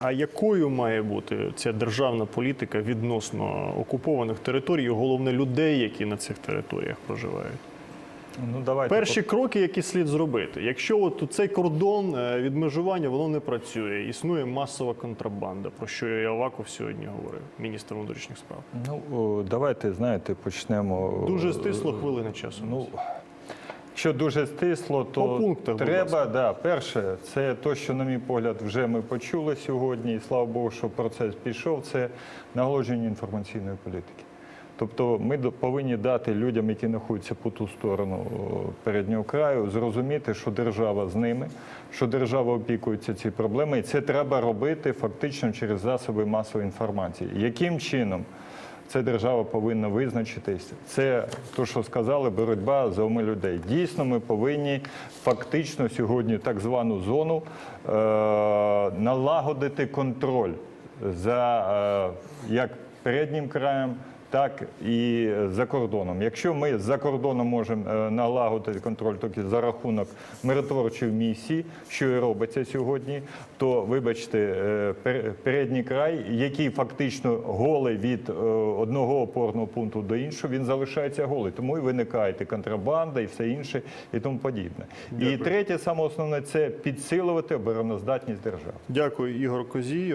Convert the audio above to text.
А якою має бути ця державна політика відносно окупованих територій, і головне людей, які на цих територіях проживають? Ну, давайте Перші кроки, які слід зробити. Якщо от цей кордон е, відмежування воно не працює, існує масова контрабанда, про що і Аваков сьогодні говорив, міністр внутрішніх справ. Ну, давайте, знаєте, почнемо. Дуже стисло хвилина часу. Ну, якщо дуже стисло, то треба, да, перше, це те, що, на мій погляд, вже ми почули сьогодні, і слава Богу, що процес пішов, це наголодження інформаційної політики. Тобто ми повинні дати людям, які знаходяться по ту сторону переднього краю, зрозуміти, що держава з ними, що держава опікується ці проблеми, і це треба робити фактично через засоби масової інформації. Яким чином? Це держава повинна визначитись. Це то, що сказали, боротьба за уми людей. Дійсно, ми повинні фактично сьогодні так звану зону е- налагодити контроль за е- як переднім краєм. Так і за кордоном. Якщо ми за кордоном можемо е, налагодити контроль тільки за рахунок миротворчої місії, що і робиться сьогодні, то вибачте, е, передній край, який фактично голий від е, одного опорного пункту до іншого, він залишається голий. Тому і виникає і контрабанда, і все інше, і тому подібне. І третє, саме основне, це підсилювати обороноздатність держави. Дякую, Ігор Козій.